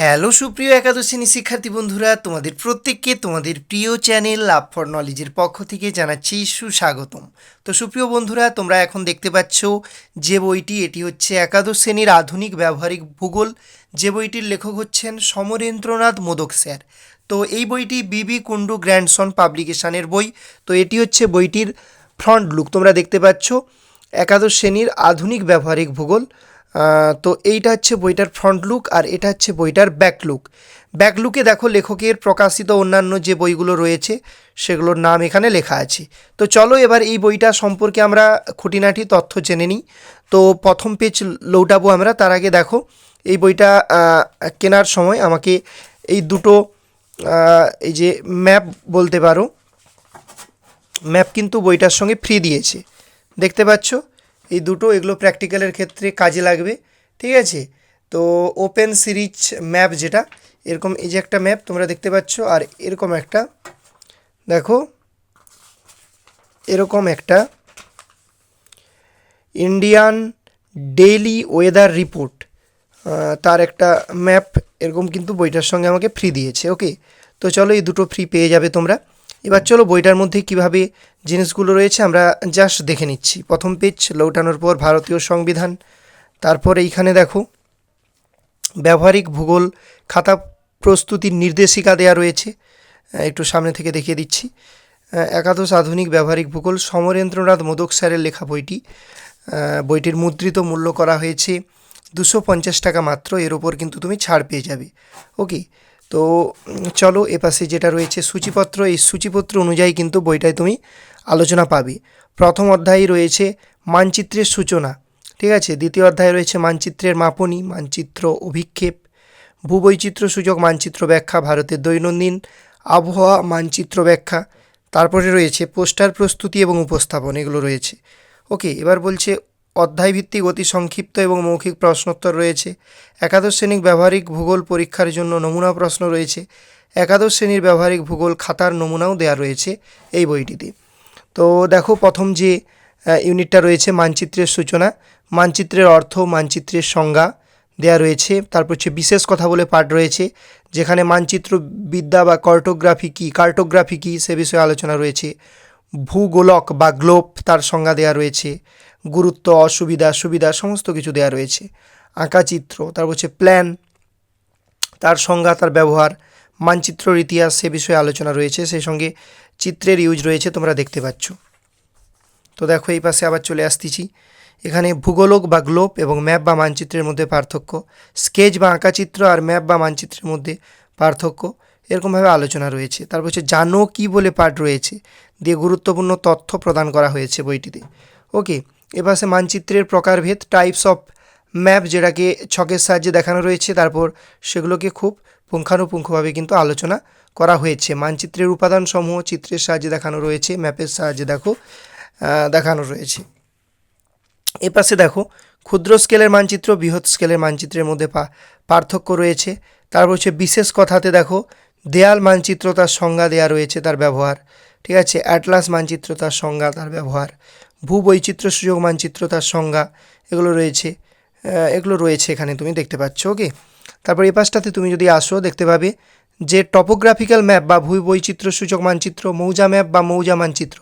Hello সুপ্রিয় একাদশ শ্রেণি শিক্ষার্থী বন্ধুরা, তোমাদের প্রত্যেককে তোমাদের প্রিয় চ্যানেল লাভ ফর নলেজের পক্ষ থেকে জানাচ্ছি সুস্বাগতম। তো সুপ্রিয় বন্ধুরা, তোমরা এখন দেখতে পাচ্ছ যে বইটি, এটি হচ্ছে একাদশ শ্রেণির আধুনিক ব্যবহারিক ভূগোল। যে বইটির লেখক হচ্ছেন সমরেন্দ্রনাথ মোদক স্যার। তো এই বইটি বিবি কুন্ডু গ্র্যান্ডসন পাবলিকেশনের বই। তো এটি হচ্ছে বইটির ফ্রন্ট লুক। তোমরা দেখতে পাচ্ছ একাদশ শ্রেণির আধুনিক ব্যবহারিক ভূগোল। তো এইটা হচ্ছে বইটার ফ্রন্ট লুক আর এটা হচ্ছে বইটার ব্যাক লুক ব্যাক লুকে দেখো লেখকের প্রকাশিত অন্যান্য যে বইগুলো রয়েছে, সেগুলোর নাম এখানে লেখা আছে। তো চলো এবার এই বইটা সম্পর্কে আমরা খুঁটিনাটি তথ্য জেনে নিই। তো প্রথম পেজ লৌটাবো আমরা, তার আগে দেখো এই বইটা কেনার সময় আমাকে এই দুটো এই যে ম্যাপ বলতে পারো। ম্যাপ কিন্তু বইটার সঙ্গে ফ্রি দিয়েছে। দেখতে পাচ্ছ? এই দুটো এগুলো প্র্যাকটিক্যালের ক্ষেত্রে কাজে লাগবে, ঠিক আছে? তো ওপেন সিরিজ ম্যাপ যেটা, এরকম এই যে একটা ম্যাপ তোমরা দেখতে পাচ্ছ, আর এরকম একটা, দেখো, এরকম একটা ইন্ডিয়ান ডেইলি ওয়েদার রিপোর্ট তার একটা ম্যাপ এরকম কিন্তু বইটার সঙ্গে আমাকে ফ্রি দিয়েছে ওকে তো চলো এই দুটো ফ্রি পেয়ে যাবে তোমরা। এবার চলো বইটার মধ্যে কীভাবে জিনিসগুলো রয়েছে, আমরা জাস্ট দেখে নিচ্ছি। প্রথম পেজ লৌটানোর পর ভারতীয় সংবিধান। তারপর এইখানে দেখো, ব্যবহারিক ভূগোল খাতা প্রস্তুতির নির্দেশিকা দেওয়া রয়েছে। একটু সামনে থেকে দেখিয়ে দিচ্ছি। একাদশ আধুনিক ব্যবহারিক ভূগোল, সমরেন্দ্রনাথ মোদক স্যারের লেখা বইটি। বইটির মুদ্রিত মূল্য করা হয়েছে দুশো পঞ্চাশ টাকা মাত্র, এর ওপর কিন্তু তুমি ছাড় পেয়ে যাবে। ওকে তো, চলো এপাশে যেটা রয়েছে সূচিপত্র, এই সূচিপত্র অনুযায়ী কিন্তু বইটায় তুমি আলোচনা পাবে। প্রথম অধ্যায়ে রয়েছে মানচিত্রের সূচনা, ঠিক আছে? দ্বিতীয় অধ্যায়ে রয়েছে মানচিত্রের মাপনী, মানচিত্র অভিক্ষেপ ভূবৈচিত্র সূচক, মানচিত্র ব্যাখ্যা, ভারতের দৈনন্দিন আবহাওয়া, মানচিত্র ব্যাখ্যা। তারপরে রয়েছে পোস্টার প্রস্তুতি এবং উপস্থাপন, এগুলো রয়েছে। ওকে, এবার বলছে অধ্যায়ভিত্তিক, অতি সংক্ষিপ্ত এবং মৌখিক প্রশ্নোত্তর রয়েছে। একাদশ শ্রেণির ব্যবহারিক ভূগোল পরীক্ষার জন্য নমুনা প্রশ্ন রয়েছে। একাদশ শ্রেণির ব্যবহারিক ভূগোল খাতার নমুনাও দেওয়া রয়েছে এই বইটিতে। তো দেখো, প্রথম যে ইউনিটটা রয়েছে, মানচিত্রের সূচনা। মানচিত্রের অর্থ, মানচিত্রের সংজ্ঞা দেয়া রয়েছে। তারপর হচ্ছে বিশেষ কথা বলে পাঠ রয়েছে, যেখানে মানচিত্র বিদ্যা বা কার্টোগ্রাফি কী কার্টোগ্রাফি কী সে বিষয়ে আলোচনা রয়েছে। ভূগোলক বা গ্লোব তার সংজ্ঞা দেওয়া রয়েছে, গুরুত্ব, অসুবিধা, সুবিধা সমস্ত কিছু দেওয়া রয়েছে। আঁকাচিত্র, তারপর হচ্ছে প্ল্যান, তার সংজ্ঞা, তার ব্যবহার, মানচিত্রর ইতিহাস সে বিষয়ে আলোচনা রয়েছে, সেই সঙ্গে চিত্রের ইউজ রয়েছে, তোমরা দেখতে পাচ্ছ। তো দেখো, এই পাশে আবার চলে আসতেছি। এখানে ভূগোলক বা গ্লোব এবং ম্যাপ বা মানচিত্রের মধ্যে পার্থক্য, স্কেচ বা আঁকা চিত্র আর ম্যাপ বা মানচিত্রের মধ্যে পার্থক্য। এরকমভাবে আলোচনা রয়েছে। তারপর হচ্ছে জানো কি বলে পাঠ রয়েছে দিয়ে গুরুত্বপূর্ণ তথ্য প্রদান করা হয়েছে বইটিতে। ওকে এপাশে মানচিত্রের প্রকারভেদ টাইপস অফ ম্যাপ যেটাকে ছকের সাহায্যে দেখানো রয়েছে, তারপর সেগুলোকে খুব পুঙ্খানুপুঙ্খভাবে কিন্তু আলোচনা করা হয়েছে। মানচিত্রের উপাদানসমূহ চিত্রের সাহায্যে দেখানো রয়েছে, ম্যাপের সাহায্যে দেখো দেখানো রয়েছে। এ পাশে দেখো, ক্ষুদ্র স্কেলের মানচিত্র, বৃহৎ স্কেলের মানচিত্রের মধ্যে পার্থক্য রয়েছে। তারপর হচ্ছে বিশেষ কথাতে দেখো দেয়াল মানচিত্র তার সংজ্ঞা দেওয়া রয়েছে তার ব্যবহার। ঠিক আছে? অ্যাটলাস মানচিত্র তার সংজ্ঞা তার ব্যবহার। ভূবৈচিত্র্য সুযোগ মানচিত্র তার সংজ্ঞা এগুলো রয়েছে এগুলো রয়েছে এখানে তুমি দেখতে পাচ্ছ, ওকে? তারপর এই পাশটাতে তুমি যদি আসো, দেখতে পাবে যে টপোগ্রাফিক্যাল ম্যাপ বা ভূবৈচিত্র্য সূচক মানচিত্র, মৌজা ম্যাপ বা মৌজা মানচিত্র,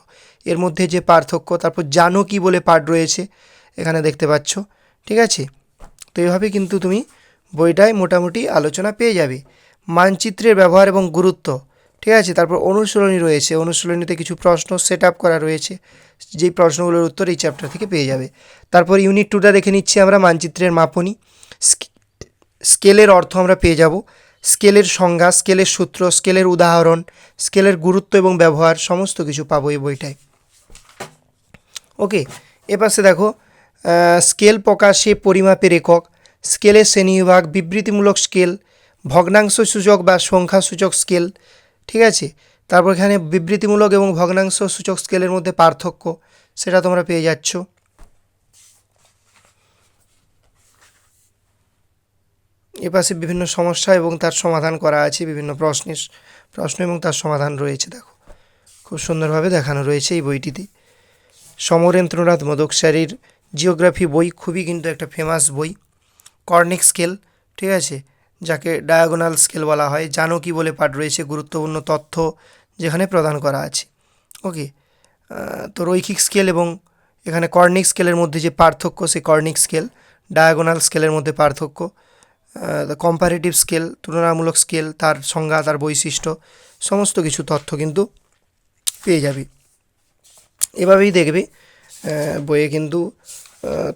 এর মধ্যে যে পার্থক্য, তারপর জানো কি বলে পার্ট রয়েছে, এখানে দেখতে পাচ্ছ, ঠিক আছে? তো এইভাবে কিন্তু তুমি বইটায় মোটামুটি আলোচনা পেয়ে যাবে। মানচিত্রের ব্যবহার এবং গুরুত্ব। ঠিক আছে? তারপর অনুশীলনী রয়েছে। অনুশীলনীতে কিছু প্রশ্ন সেট আপ করা রয়েছে। যেই প্রশ্নগুলোর উত্তর এই চ্যাপ্টার থেকে পেয়ে যাবে। তারপর ইউনিট টুটা দেখে নিচ্ছি আমরা মানচিত্রের মাপনি। স্কে- স্কেলের অর্থ আমরা পেয়ে যাব। স্কেলের সংজ্ঞা, স্কেলের সূত্র, স্কেলের উদাহরণ, স্কেলের গুরুত্ব এবং ব্যবহার সমস্ত কিছু পাবো এই বইটায়। ওকে এপাশে দেখো স্কেল প্রকাশে পরিমাপের একক। স্কেলের শ্রেণীবিভাগ, বিবৃতিমূলক স্কেল ভগ্নাংশ সূচক বা সংখ্যা সূচক স্কেল ঠিক আছে? তারপর এখানে বিবৃতিমূলক এবং ভগ্নাংশ সূচক স্কেলের মধ্যে পার্থক্য, সেটা তোমরা পেয়ে যাচ্ছ। এপাশে বিভিন্ন সমস্যা এবং তার সমাধান করা আছে, বিভিন্ন প্রশ্নের প্রশ্ন এবং তার সমাধান রয়েছে, দেখো। খুব সুন্দরভাবে দেখানো রয়েছে এই বইটিতে। সমরেন্দ্রনাথ মোদক স্যারের জিওগ্রাফি বই খুবই কিন্তু একটা ফেমাস বই। কর্নিক স্কেল ঠিক আছে? যাকে ডায়াগোনাল স্কেল বলা হয়, জানো কি বলে পাঠ রয়েছে, গুরুত্বপূর্ণ তথ্য যেখানে প্রদান করা আছে। ওকে তো রৈখিক স্কেল এবং এখানে কর্নিক স্কেলের মধ্যে যে পার্থক্য, সেই কর্নিক স্কেল, ডায়াগোনাল স্কেলের মধ্যে পার্থক্য কম্পারেটিভ স্কেল, তুলনামূলক স্কেল, তার সংজ্ঞা, তার বৈশিষ্ট্য, সমস্ত কিছু তথ্য কিন্তু পেয়ে যাবে। এভাবেই দেখবে বইয়ে কিন্তু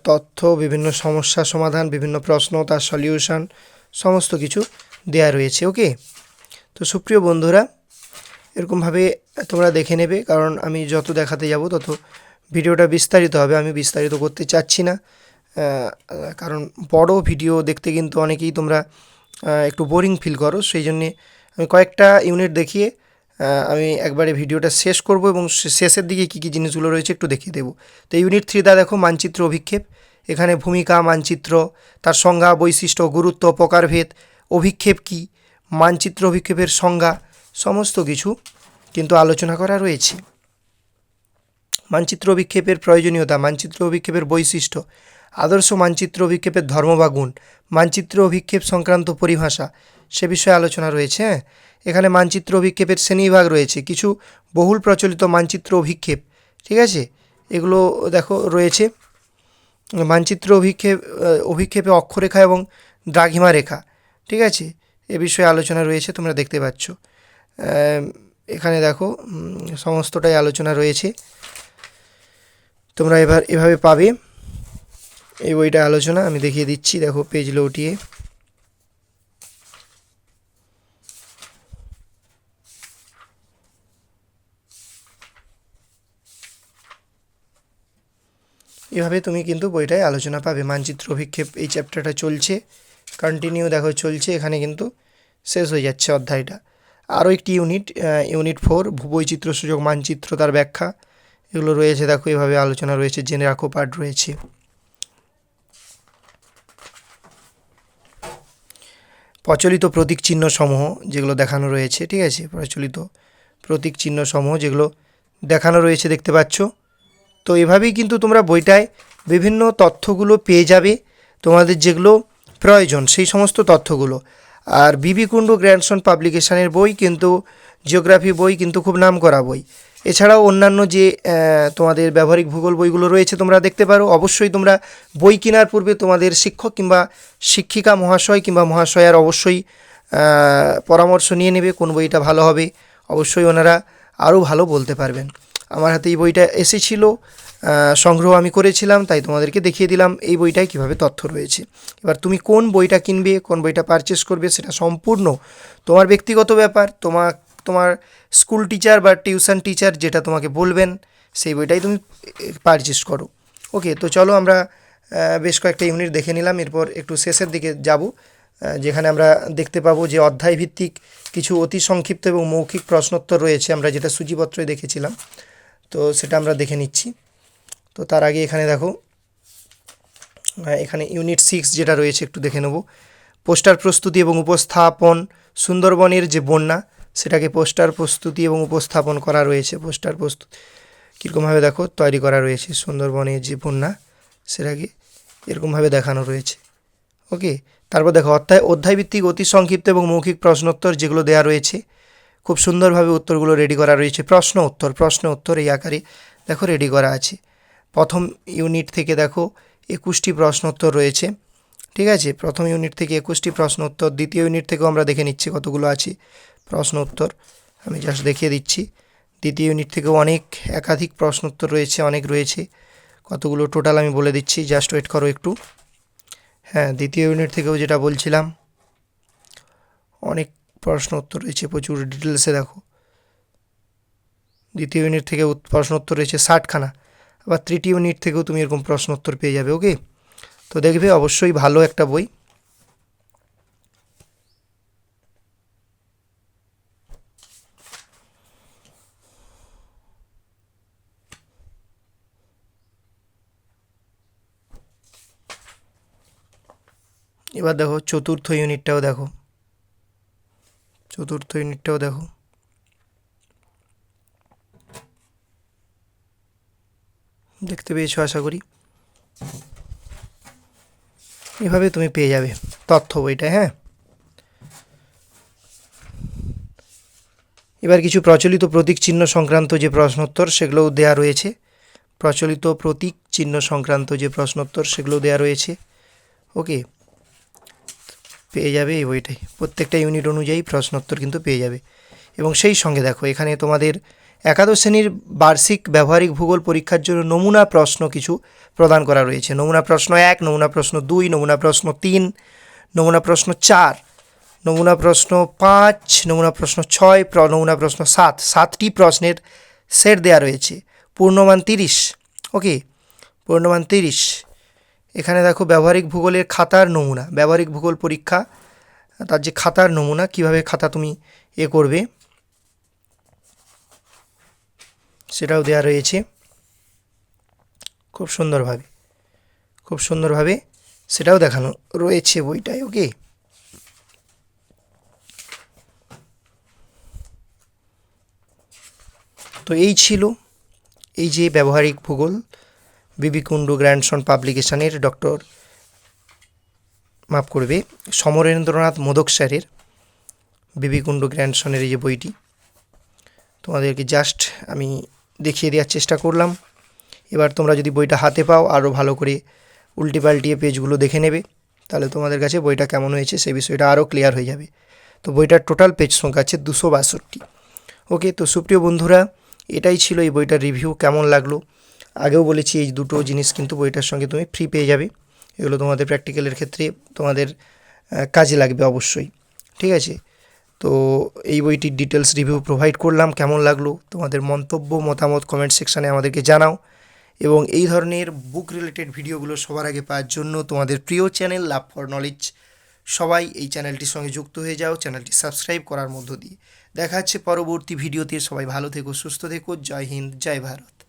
তথ্য, বিভিন্ন সমস্যা, সমাধান, বিভিন্ন প্রশ্ন, তার সলিউশন সমস্ত কিছু দেয়া রয়েছে, ওকে? তো সুপ্রিয় বন্ধুরা, এরকমভাবে তোমরা দেখে নেবে, কারণ আমি যত দেখাতে যাব তত ভিডিওটা বিস্তারিত হবে, আমি বিস্তারিত করতে চাচ্ছি না। কারণ বড় ভিডিও দেখতে কিন্তু অনেকেই তোমরা একটু বোরিং ফিল করো, সেই জন্যে আমি কয়েকটা ইউনিট দেখিয়ে আমি একবারে ভিডিওটা শেষ করব এবং শেষের দিকে কী কী জিনিসগুলো রয়েছে একটু দেখিয়ে দেবো। তো ইউনিট থ্রিটা দেখো, মানচিত্র অভিক্ষেপ। এখানে ভূমিকা, মানচিত্র, তার সংজ্ঞা, বৈশিষ্ট্য, গুরুত্ব, প্রকারভেদ, অভিক্ষেপ কী, মানচিত্র অভিক্ষেপের সংজ্ঞা, সমস্ত কিছু কিন্তু আলোচনা করা রয়েছে। মানচিত্র অভিক্ষেপের প্রয়োজনীয়তা, মানচিত্র অভিক্ষেপের বৈশিষ্ট্য, আদর্শ মানচিত্র অভিক্ষেপের ধর্ম বা গুণ, মানচিত্র অভিক্ষেপ সংক্রান্ত পরিভাষা, সে বিষয়ে আলোচনা রয়েছে হ্যাঁ? এখানে মানচিত্র অভিক্ষেপের শ্রেণীবিভাগ রয়েছে, কিছু বহুল প্রচলিত মানচিত্র অভিক্ষেপ, ঠিক আছে? এগুলো দেখো রয়েছে। মানচিত্র অভিক্ষেপ অভিক্ষেপে অক্ষরেখা এবং দ্রাঘিমা রেখা ঠিক আছে? এ বিষয়ে আলোচনা রয়েছে, তোমরা দেখতে পাচ্ছ। এখানে দেখো সমস্তটাই আলোচনা রয়েছে। তোমরা এবার এভাবে পাবে। এই বইটা আলোচনা, আমি দেখিয়ে দিচ্ছি। দেখো, পেজ লৌটিয়ে। এভাবে তুমি কিন্তু বইটায় আলোচনা পাবে। মানচিত্র অভিক্ষেপ এই চ্যাপ্টারটা চলছে। কন্টিনিউ দেখো, চলছে। এখানে কিন্তু শেষ হয়ে যাচ্ছে অধ্যায়টা। আরও একটি ইউনিট ইউনিট ফোর ভূবৈচিত্র সূচক মানচিত্র তার ব্যাখ্যা। এগুলো রয়েছে, দেখো, এভাবে আলোচনা রয়েছে। জেনে রাখো, পাঠ রয়েছে। প্রচলিত প্রতীক চিহ্ন সমূহ যেগুলো দেখানো রয়েছে, ঠিক আছে? প্রচলিত প্রতীক চিহ্ন সমূহ যেগুলো দেখানো রয়েছে, দেখতে পাচ্ছ? তো এভাবেই কিন্তু তোমরা বইটায় বিভিন্ন তথ্যগুলো পেয়ে যাবে, তোমাদের যেগুলো প্রয়োজন, সেই সমস্ত তথ্যগুলো। আর বিবি কুণ্ডু গ্র্যান্ডসন পাবলিকেশনের বই কিন্তু, জিওগ্রাফি বই কিন্তু খুব নাম করা বই। এছাড়াও অন্যান্য যে তোমাদের ব্যবহারিক ভূগোল বইগুলো রয়েছে তোমরা দেখতে পারো। অবশ্যই তোমরা বই কেনার পূর্বে তোমাদের শিক্ষক কিংবা শিক্ষিকা, মহাশয় কিংবা মহাশয়ার অবশ্যই পরামর্শ নিয়ে নেবে কোন বইটা ভালো হবে। অবশ্যই ওনারা আরও ভালো বলতে পারবেন। আমার হাতে এই বইটা এসেছিল সংগ্রহ আমি করেছিলাম, তাই তোমাদেরকে দেখিয়ে দিলাম এই বইটায় কীভাবে তথ্য রয়েছে। এবার তুমি কোন বইটা কিনবে, কোন বইটা পারচেস করবে, সেটা সম্পূর্ণ তোমার ব্যক্তিগত ব্যাপার তোমার তোমার স্কুল টিচার বা টিউশন টিচার যেটা তোমাকে বলবেন, সেই বইটাই তুমি পারচেস করো। ওকে তো চলো আমরা বেশ কয়েকটা ইউনিট দেখে নিলাম, এরপর একটু শেষের দিকে যাব যেখানে আমরা দেখতে পাবো যে অধ্যায় ভিত্তিক কিছু অতি সংক্ষিপ্ত এবং মৌখিক প্রশ্নোত্তর রয়েছে, আমরা যেটা সূচিপত্রে দেখেছিলাম। তো সেটা আমরা দেখে নিচ্ছি। তো তার আগে এখানে দেখো এখানে ইউনিট সিক্স যেটা রয়েছে একটু দেখে নেব। পোস্টার প্রস্তুতি এবং উপস্থাপন, সুন্দরবনের যে বন্যা, সেটাকে পোস্টার প্রস্তুতি এবং উপস্থাপন করা রয়েছে। পোস্টার প্রস্তুত, কীরকমভাবে দেখো, তৈরি করা রয়েছে সুন্দরবনের যে বন্যা, সেটাকে এরকমভাবে দেখানো রয়েছে। ওকে, তারপর দেখো, অধ্যায়, অধ্যায়ভিত্তিক অতি সংক্ষিপ্ত এবং মৌখিক প্রশ্নোত্তর যেগুলো দেওয়া রয়েছে খুব সুন্দরভাবে উত্তরগুলো রেডি করা রয়েছে। প্রশ্ন উত্তর প্রশ্ন উত্তর এই আকারে দেখো রেডি করা আছে। প্রথম ইউনিট থেকে দেখো একুশটি প্রশ্নোত্তর রয়েছে, ঠিক আছে? প্রথম ইউনিট থেকে একুশটি প্রশ্ন উত্তর, দ্বিতীয় ইউনিট থেকেও আমরা দেখে নিচ্ছি কতগুলো আছে। প্রশ্ন উত্তর আমি জাস্ট দেখিয়ে দিচ্ছি। দ্বিতীয় ইউনিট থেকেও অনেক একাধিক প্রশ্ন উত্তর রয়েছে, অনেক রয়েছে। কতগুলো টোটাল আমি বলে দিচ্ছি জাস্ট ওয়েট করো একটু। হ্যাঁ দ্বিতীয় ইউনিট থেকেও যেটা বলছিলাম, অনেক প্রশ্ন উত্তর রয়েছে প্রচুর ডিটেলসে দেখো। দ্বিতীয় ইউনিট থেকে প্রশ্ন উত্তর রয়েছে ষাটখানা। আবার তৃতীয় ইউনিট থেকেও তুমি এরকম প্রশ্ন উত্তর পেয়ে যাবে ওকে তো দেখবে অবশ্যই ভালো একটা বই। এবার দেখো চতুর্থ ইউনিটটাও দেখো। চতুর্থ ইউনিটটাও দেখো। দেখতে পেয়েছ আশা করি। এভাবে তুমি পেয়ে যাবে তথ্য বইটা হ্যাঁ? এবার কিছু প্রচলিত প্রতীক চিহ্ন সংক্রান্ত যে প্রশ্নোত্তর, সেগুলোও দেয়া রয়েছে। প্রচলিত প্রতীক চিহ্ন সংক্রান্ত যে প্রশ্নোত্তর, সেগুলো দেয়া রয়েছে। ওকে পেয়ে যাবে এই বইটাই। প্রত্যেকটা ইউনিট অনুযায়ী প্রশ্নোত্তর কিন্তু পেয়ে যাবে। এবং সেই সঙ্গে দেখো, এখানে তোমাদের একাদশ শ্রেণির বার্ষিক ব্যবহারিক ভূগোল পরীক্ষার জন্য নমুনা প্রশ্ন কিছু প্রদান করা রয়েছে। নমুনা প্রশ্ন এক, নমুনা প্রশ্ন দুই, নমুনা প্রশ্ন তিন, নমুনা প্রশ্ন চার, নমুনা প্রশ্ন পাঁচ, নমুনা প্রশ্ন ছয়, প্র নমুনা প্রশ্ন সাত। সাতটি প্রশ্নের সেট দেওয়া রয়েছে। পূর্ণমান তিরিশ। ওকে পূর্ণমান তিরিশ। এখানে দেখো ব্যবহারিক ভূগোলের খাতার নমুনা, ব্যবহারিক ভূগোল পরীক্ষা, তার যে খাতার নমুনা, কীভাবে খাতা তুমি এ করবে, সেটাও দেওয়া রয়েছে। খুব সুন্দরভাবে খুব সুন্দরভাবে সেটাও দেখানো রয়েছে বইটায়, ওকে? তো এই ছিল এই যে ব্যবহারিক ভূগোল। বিবি কুণ্ডু গ্র্যান্ডসন পাবলিকেশনের ডক্টর, মাফ করবে, সমরেন্দ্রনাথ মোদক স্যারের বিবি কুণ্ডু গ্র্যান্ডসনের এই যে বইটি, তোমাদেরকে জাস্ট আমি দেখিয়ে দেওয়ার চেষ্টা করলাম। এবার তোমরা যদি বইটা হাতে পাও আরও ভালো করে উল্টি পাল্টিয়ে পেজগুলো দেখে নেবে, তাহলে তোমাদের কাছে বইটা কেমন হয়েছে সেই বিষয়টা আরও ক্লিয়ার হয়ে যাবে। তো বইটার টোটাল পেজ সংখ্যা আছে দুশো বাষট্টি। ওকে তো সুপ্রিয় বন্ধুরা, এটাই ছিল এই বইটার রিভিউ কেমন লাগল? আগেও বলেছি এই দুটো জিনিস কিন্তু বইটার সঙ্গে তুমি ফ্রি পেয়ে যাবে। এগুলো তোমাদের প্র্যাকটিক্যালের ক্ষেত্রে তোমাদের কাজে লাগবে অবশ্যই। ঠিক আছে? তো এই বইটির ডিটেলস রিভিউ প্রোভাইড করলাম, কেমন লাগল তোমাদের মন্তব্য, মতামত কমেন্ট সেকশানে আমাদেরকে জানাও। এবং এই ধরনের বুক রিলেটেড ভিডিওগুলো সবার আগে পাওয়ার জন্য তোমাদের প্রিয় চ্যানেল লাভ ফর নলেজ সবাই এই চ্যানেলটির সঙ্গে যুক্ত হয়ে যাও চ্যানেলটি সাবস্ক্রাইব করার মধ্য দিয়ে। দেখা হচ্ছে পরবর্তী ভিডিওতে সবাই ভালো থেকো, সুস্থ থেকো, জয় হিন্দ, জয় ভারত।